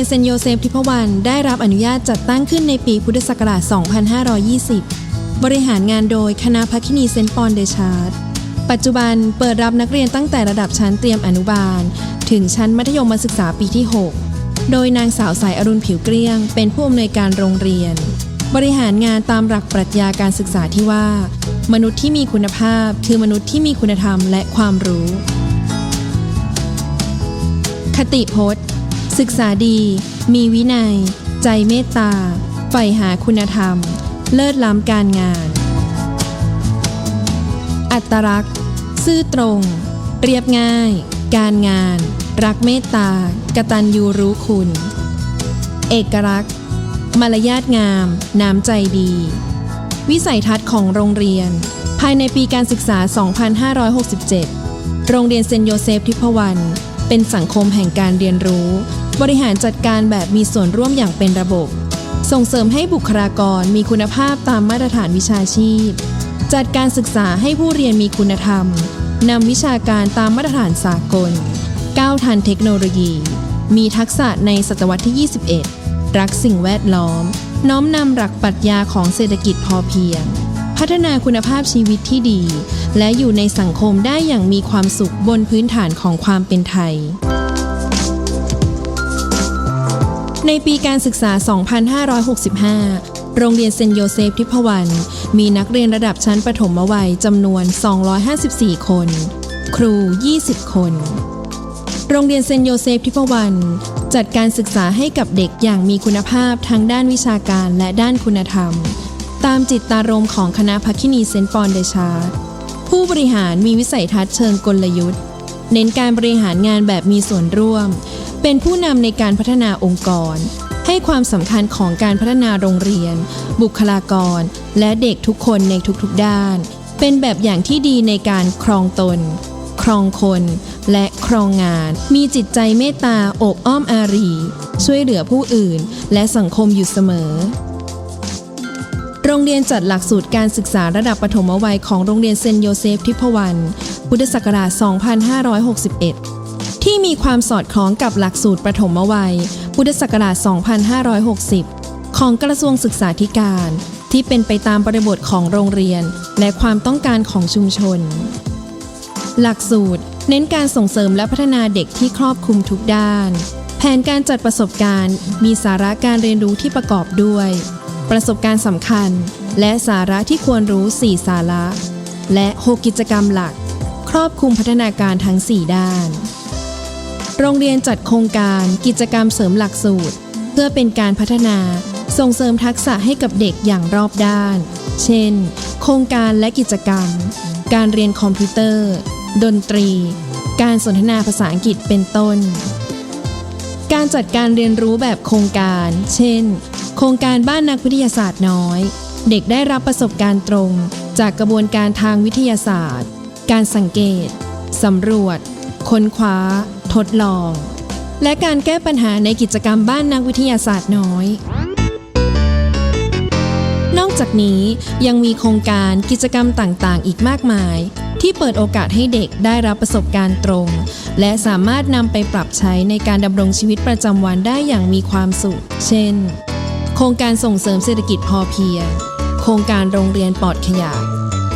ียนเซนโยเซฟทิพวรรณได้รับอนุญาตจัดตั้งขึ้นในปีพุทธศักราช 2520 บริหารงานโดยคณะพัคินีเซนปอนเดชาร์ดปัจจุบันเปิดรับนักเรียนตั้งแต่ระดับชั้นเตรียมอนุบาล ถึงชั้นมัธยมศึกษาปีที่ 6 โดยนางสาวสายอรุณผิวเกลี้ยง เป็นผู้อำนวยการโรงเรียน บริหารงานตามหลักปรัชญาการศึกษาที่ว่า มนุษย์ที่มีคุณภาพ คือมนุษย์ที่มีคุณธรรมและความรู้ คติพจน์ ศึกษาดี มีวินัย ใจเมตตาใฝ่หาคุณธรรม เลิศล้ำการงาน อัตลักษณ์ซื่อตรง เรียบง่าย การงาน รักเมตตากตัญญูรู้คุณ เอกลักษณ์ มารยาทงาม น้ำใจดี วิสัยทัศน์ของโรงเรียน ภายในปีการศึกษา 2567 โรงเรียนเซนโยเซฟทิพวรรณเป็นสังคมแห่งการเรียนรู้ บริหารจัดการแบบมีส่วนร่วมอย่างเป็นระบบ ส่งเสริมให้บุคลากรมีคุณภาพตามมาตรฐานวิชาชีพ จัดการศึกษาให้ผู้เรียนมีคุณธรรมนำวิชาการตามมาตรฐานสากล ก้าวทันเทคโนโลยี มีทักษะในศตวรรษที่ 21 รักสิ่งแวดล้อม น้อมนำหลักปรัชญาของเศรษฐกิจพอเพียง พัฒนาคุณภาพชีวิตที่ดี และอยู่ในสังคมได้อย่างมีความสุขบนพื้นฐานของความเป็นไทย ในปีการศึกษา 2565 โรงเรียนเซนโยเซฟทิพวรรณมีนักเรียนระดับชั้นประถมวัยจำนวน 254 คน ครู 20 คน โรงเรียนเซนโยเซฟทิพวรรณจัดการศึกษาให้กับเด็กอย่างมีคุณภาพทั้งด้านวิชาการและด้านคุณธรรม ตามจิตตารมของคณะพักคินีเซนปอนเดชาร์ดผู้บริหารมีวิสัยทัศน์เชิงกลยุทธ์ เน้นการบริหารงานแบบมีส่วนร่วม เป็นผู้นำในการพัฒนาองค์กร ให้ความสำคัญของการพัฒนาโรงเรียน บุคลากร และเด็กทุกคนในทุกๆด้าน เป็นแบบอย่างที่ดีในการครองตน ครองคน และครองงาน มีจิตใจเมตตาอบอ้อมอารี ช่วยเหลือผู้อื่น และสังคมอยู่เสมอโรงเรียนจัดหลักสูตรการศึกษาระดับปฐมวัยของโรงเรียนเซนโยเซฟทิพวรรณพุทธศักราช 2561 ที่มีความสอดคล้องกับหลักสูตรประถมวัย พุทธศักราช 2560 ของกระทรวงศึกษาธิการ ที่เป็นไปตามบริบทของโรงเรียน และความต้องการของชุมชน หลักสูตรเน้นการส่งเสริมและพัฒนาเด็กที่ครอบคลุมทุกด้าน แผนการจัดประสบการณ์ มีสาระการเรียนรู้ที่ประกอบด้วย ประสบการณ์สำคัญ และสาระที่ควรรู้ 4 สาระ และ 6 กิจกรรมหลัก ครอบคลุมพัฒนาการทั้ง 4 ด้าน โรงเรียนจัดโครงการกิจกรรมเสริมหลักสูตร เพื่อเป็นการพัฒนาส่งเสริมทักษะให้กับเด็กอย่างรอบด้าน เช่น โครงการและกิจกรรม การเรียนคอมพิวเตอร์ ดนตรี การสนทนาภาษาอังกฤษเป็นต้น การจัดการเรียนรู้แบบโครงการ เช่น โครงการบ้านนักวิทยาศาสตร์น้อย เด็กได้รับประสบการณ์ตรง จากกระบวนการทางวิทยาศาสตร์ การสังเกตสำรวจ ค้นคว้า ทดลอง และการแก้ปัญหาในกิจกรรมบ้านนักวิทยาศาสตร์น้อย นอกจากนี้ยังมีโครงการกิจกรรมต่างๆ อีกมากมาย ที่เปิดโอกาสให้เด็กได้รับประสบการณ์ตรง และสามารถนำไปปรับใช้ในการดำรงชีวิตประจำวันได้อย่างมีความสุข เช่น โครงการส่งเสริมเศรษฐกิจพอเพียง โครงการโรงเรียนปลอดขยะ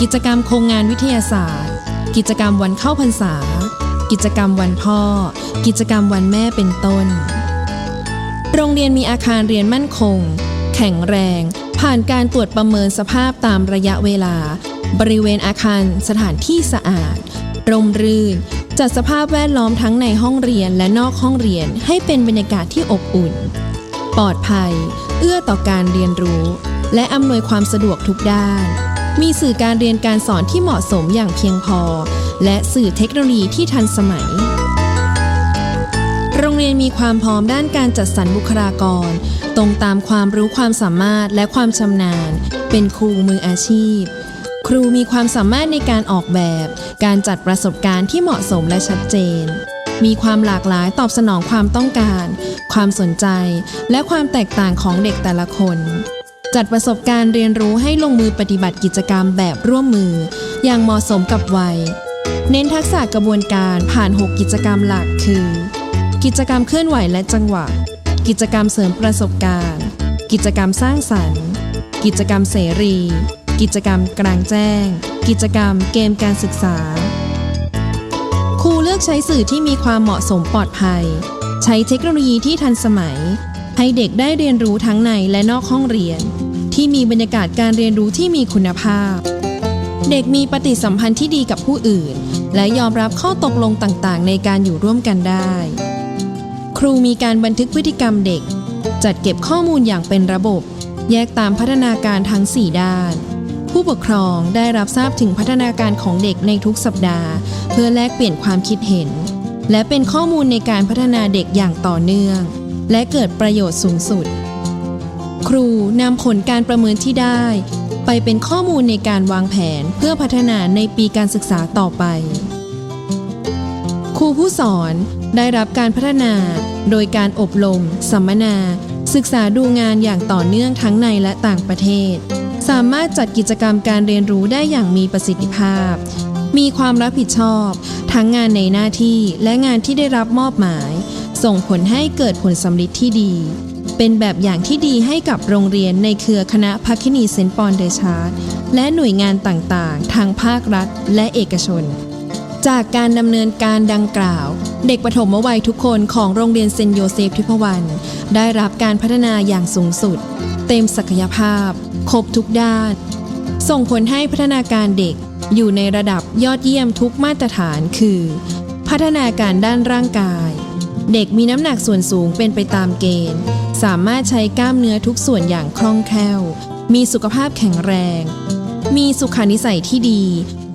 กิจกรรมโครงงานวิทยาศาสตร์ กิจกรรมวันเข้าพรรษา กิจกรรมวันพ่อ กิจกรรมวันแม่เป็นต้น โรงเรียนมีอาคารเรียนมั่นคง แข็งแรง ผ่านการตรวจประเมินสภาพตามระยะเวลา บริเวณอาคารสถานที่สะอาด ร่มรื่น จัดสภาพแวดล้อมทั้งในห้องเรียนและนอกห้องเรียนให้เป็นบรรยากาศที่อบอุ่น ปลอดภัย เอื้อต่อการเรียนรู้ และอำนวยความสะดวกทุกด้าน มีสื่อการเรียนการสอนที่เหมาะสมอย่างเพียงพอ และสื่อเทคโนโลยีที่ทันสมัย โรงเรียนมีความพร้อมด้านการจัดสรรบุคลากร ตรงตามความรู้ความสามารถและความชำนาญ เป็นครูมืออาชีพ ครูมีความสามารถในการออกแบบ การจัดประสบการณ์ที่เหมาะสมและชัดเจนมีความหลากหลายตอบสนองความต้องการ ความสนใจ และความแตกต่างของเด็กแต่ละคน จัดประสบการณ์เรียนรู้ให้ลงมือปฏิบัติกิจกรรมแบบร่วมมือ อย่างเหมาะสมกับวัย เน้นทักษะกระบวนการผ่าน 6 กิจกรรมหลักคือ กิจกรรมเคลื่อนไหวและจังหวะ กิจกรรมเสริมประสบการณ์ กิจกรรมสร้างสรรค์ กิจกรรมเสรี กิจกรรมกลางแจ้ง กิจกรรมเกมการศึกษา ครูเลือกใช้สื่อที่มีความเหมาะสมปลอดภัย ใช้เทคโนโลยีที่ทันสมัยให้เด็กได้เรียนรู้ทั้งในและนอกห้องเรียน ที่มีบรรยากาศการเรียนรู้ที่มีคุณภาพ เด็กมีปฏิสัมพันธ์ที่ดีกับผู้อื่น และยอมรับข้อตกลงต่างๆ ในการอยู่ร่วมกันได้ ครูมีการบันทึกพฤติกรรมเด็ก จัดเก็บข้อมูลอย่างเป็นระบบ แยกตามพัฒนาการทั้ง 4 ด้านผู้ปกครองได้รับทราบถึงพัฒนาการของเด็กในทุกสัปดาห์ เพื่อแลกเปลี่ยนความคิดเห็น และเป็นข้อมูลในการพัฒนาเด็กอย่างต่อเนื่อง และเกิดประโยชน์สูงสุด ครูนำผลการประเมินที่ได้ ไปเป็นข้อมูลในการวางแผนเพื่อพัฒนาในปีการศึกษาต่อไป ครูผู้สอนได้รับการพัฒนาโดยการอบรม สัมมนา ศึกษาดูงานอย่างต่อเนื่องทั้งในและต่างประเทศ สามารถจัดกิจกรรมการเรียนรู้ได้อย่างมีประสิทธิภาพ มีความรับผิดชอบ ทั้งงานในหน้าที่และงานที่ได้รับมอบหมาย ส่งผลให้เกิดผลสำลิดที่ดี เป็นแบบอย่างที่ดีให้กับโรงเรียนในเครือคณะพัคินีเซนปอนเดชาร์ดและหน่วยงานต่างๆ ทางภาครัฐและเอกชน จากการดำเนินการดังกล่าว เด็กปฐมวัยทุกคนของโรงเรียนเซนโยเซฟทิพวรรณได้รับการพัฒนาอย่างสูงสุด เต็มศักยภาพ ครบทุกด้าน ส่งผลให้พัฒนาการเด็กอยู่ในระดับยอดเยี่ยมทุกมาตรฐานคือ พัฒนาการด้านร่างกาย เด็กมีน้ำหนักส่วนสูงเป็นไปตามเกณฑ์ สามารถใช้กล้ามเนื้อทุกส่วนอย่างคล่องแคล่ว มีสุขภาพแข็งแรง มีสุขานิสัยที่ดี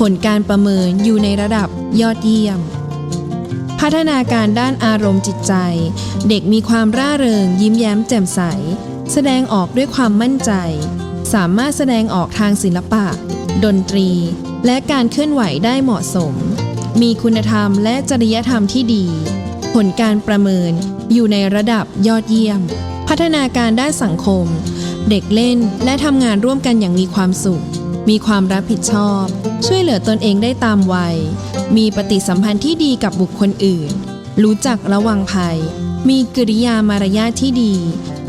ผลการประเมินอยู่ในระดับยอดเยี่ยม พัฒนาการด้านอารมณ์จิตใจ เด็กมีความร่าเริง ยิ้มแย้มแจ่มใส แสดงออกด้วยความมั่นใจ สามารถแสดงออกทางศิลปะ ดนตรี และการเคลื่อนไหวได้เหมาะสม มีคุณธรรมและจริยธรรมที่ดี ผลการประเมินอยู่ในระดับยอดเยี่ยม พัฒนาการด้านสังคม เด็กเล่นและทำงานร่วมกันอย่างมีความสุข มีความรับผิดชอบ ช่วยเหลือตนเองได้ตามวัย มีปฏิสัมพันธ์ที่ดีกับบุคคลอื่น รู้จักระวังภัย มีกิริยามารยาทที่ดี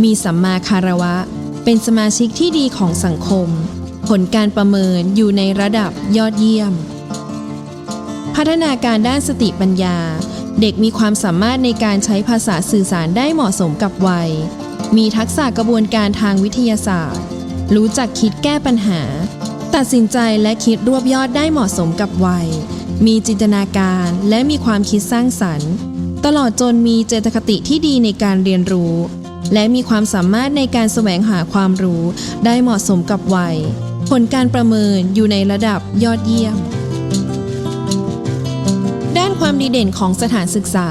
มีสัมมาคารวะ เป็นสมาชิกที่ดีของสังคม ผลการประเมินอยู่ในระดับยอดเยี่ยม พัฒนาการด้านสติปัญญาเด็กมีความสามารถในการใช้ภาษาสื่อสารได้เหมาะสมกับวัย มีทักษะกระบวนการทางวิทยาศาสตร์ รู้จักคิดแก้ปัญหา ตัดสินใจและคิดรวบยอดได้เหมาะสมกับวัย มีจินตนาการและมีความคิดสร้างสรรค์ ตลอดจนมีเจตคติที่ดีในการเรียนรู้ และมีความสามารถในการแสวงหาความรู้ได้เหมาะสมกับวัย ผลการประเมินอยู่ในระดับยอดเยี่ยมด้านความดีเด่นของสถานศึกษา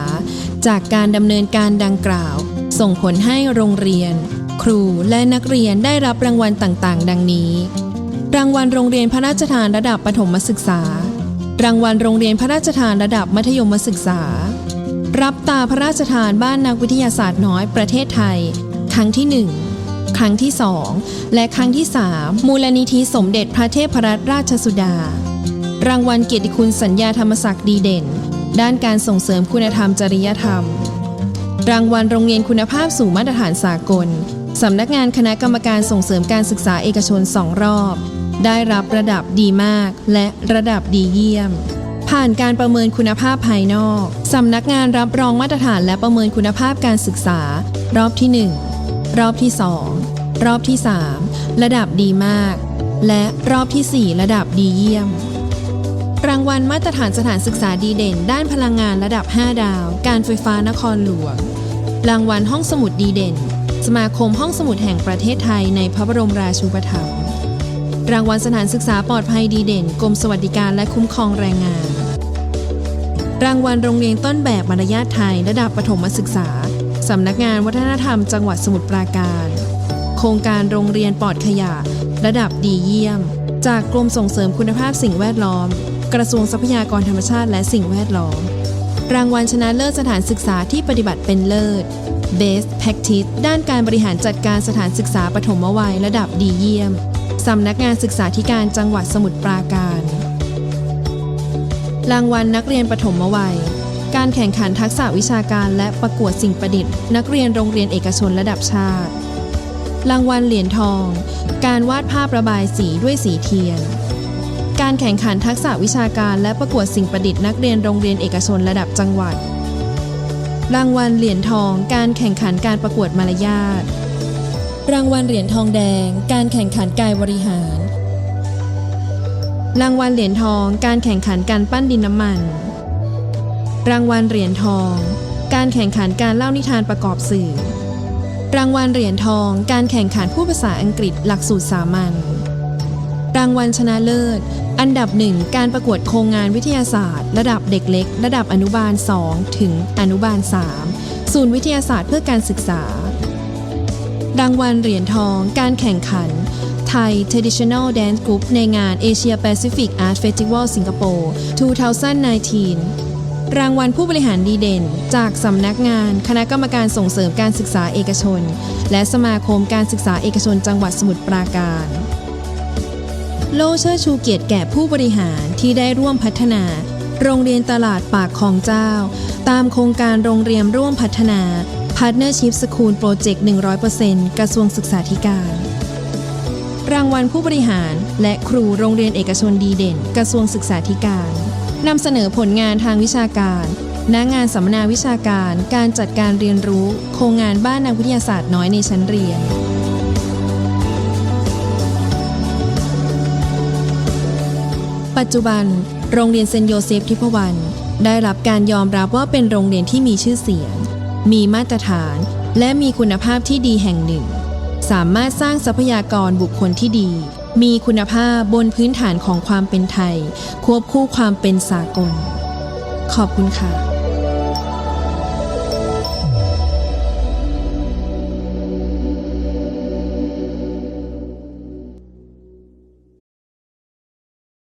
จากการดำเนินการดังกล่าว ส่งผลให้โรงเรียน ครูและนักเรียนได้รับรางวัลต่างๆ ดังนี้ รางวัลโรงเรียนพระราชทานระดับประถมศึกษา รางวัลโรงเรียนพระราชทานระดับมัธยมศึกษา รับตาพระราชทานบ้านนักวิทยาศาสตร์น้อยประเทศไทย ครั้งที่ 1 ครั้งที่ 2 และครั้งที่ 3 มูลนิธิสมเด็จพระเทพรัตนราชสุดา รางวัลเกียรติคุณสัญญาธรรมศักดิ์ดีเด่น ด้านการส่งเสริมคุณธรรมจริยธรรม รางวัลโรงเรียนคุณภาพสู่มาตรฐานสากล สำนักงานคณะกรรมการส่งเสริมการศึกษาเอกชนสองรอบ ได้รับระดับดีมาก และระดับดีเยี่ยม ผ่านการประเมินคุณภาพภายนอก สำนักงานรับรองมาตรฐานและประเมินคุณภาพการศึกษา รอบที่ 1 รอบที่ 2 รอบที่ 3 ระดับดีมาก และรอบทีสี่4 ระดับดีเยี่ยมางวัลมาตรฐานสถานศึกษาดีเด่น ด้านพลังงานระดับ 5 ดาว การไฟฟ้านครหลวง รางวัลห้องสมุดดีเด่น สมาคมห้องสมุดแห่งประเทศไทยในพระบรมราชูปถัมภ์ รางวัลสถานศึกษาปลอดภัยดีเด่น กรมสวัสดิการและคุ้มครองแรงงาน รางวัลโรงเรียนต้นแบบมารยาทไทยระดับประถมศึกษา สำนักงานวัฒนธรรม จังหวัดสมุทรปราการ โครงการโรงเรียนปลอดขยะ ระดับดีเยี่ยม จากกรมส่งเสริมคุณภาพสิ่งแวดล้อม กระทรวงทรัพยากรธรรมชาติและสิ่งแวดล้อม รางวัลชนะเลิศสถานศึกษาที่ปฏิบัติเป็นเลิศ Best Practice ด้านการบริหารจัดการสถานศึกษาปฐมวัยระดับดีเยี่ยม สำนักงานศึกษาธิการจังหวัดสมุทรปราการ รางวัลนักเรียนปฐมวัย การแข่งขันทักษะวิชาการและประกวดสิ่งประดิษฐ์ นักเรียนโรงเรียนเอกชนระดับชาติ รางวัลเหรียญทอง การวาดภาพระบายสีด้วยสีเทียน การแข่งขันทักษะวิชาการและประกวดสิ่งประดิษฐ์นักเรียนโรงเรียนเอกชนระดับจังหวัด รางวัลเหรียญทอง การแข่งขันการประกวดมารยาท รางวัลเหรียญทองแดง การแข่งขันกายบริหาร รางวัลเหรียญทอง การแข่งขันการปั้นดินน้ำมัน รางวัลเหรียญทอง การแข่งขันการเล่านิทานประกอบสื่อ รางวัลเหรียญทอง การแข่งขันผู้ภาษาอังกฤษหลักสูตรสามัญรางวัลชนะเลิศ อันดับหนึ่งการประกวดโครงงานวิทยาศาสตร์ ระดับเด็กเล็ก ระดับอนุบาล 2 ถึงอนุบาล 3 ศูนย์วิทยาศาสตร์เพื่อการศึกษารางวัลเหรียญทอง การแข่งขัน ไทย Traditional Dance Group ในงาน Asia Pacific Art Festival สิงคโปร์2019 รางวัลผู้บริหารดีเด่น จากสำนักงาน คณะกรรมการส่งเสริมการศึกษาเอกชน และสมาคมการศึกษาเอกชนจังหวัดสมุทรปราการ โล่เชิดชูเกียรติแก่ผู้บริหารที่ได้ร่วมพัฒนา โรงเรียนตลาดปากคลองเจ้า ตามโครงการโรงเรียนร่วมพัฒนา Partnership School Project 100%กระทรวงศึกษาธิการ รางวัลผู้บริหารและครูโรงเรียนเอกชนดีเด่น กระทรวงศึกษาธิการนำเสนอผลงานทางวิชาการณงานสัมมนาวิชาการ การจัดการเรียนรู้ โครงงานบ้านนักวิทยาศาสตร์น้อยในชั้นเรียน ปัจจุบัน โรงเรียนเซนโยเซฟทิพวรรณได้รับการยอมรับว่าเป็นโรงเรียนที่มีชื่อเสียง มีมาตรฐาน และมีคุณภาพที่ดีแห่งหนึ่ง สามารถสร้างทรัพยากรบุคคลที่ดี มีคุณภาพบนพื้นฐานของความเป็นไทย ควบคู่ความเป็นสากล ขอบคุณค่ะ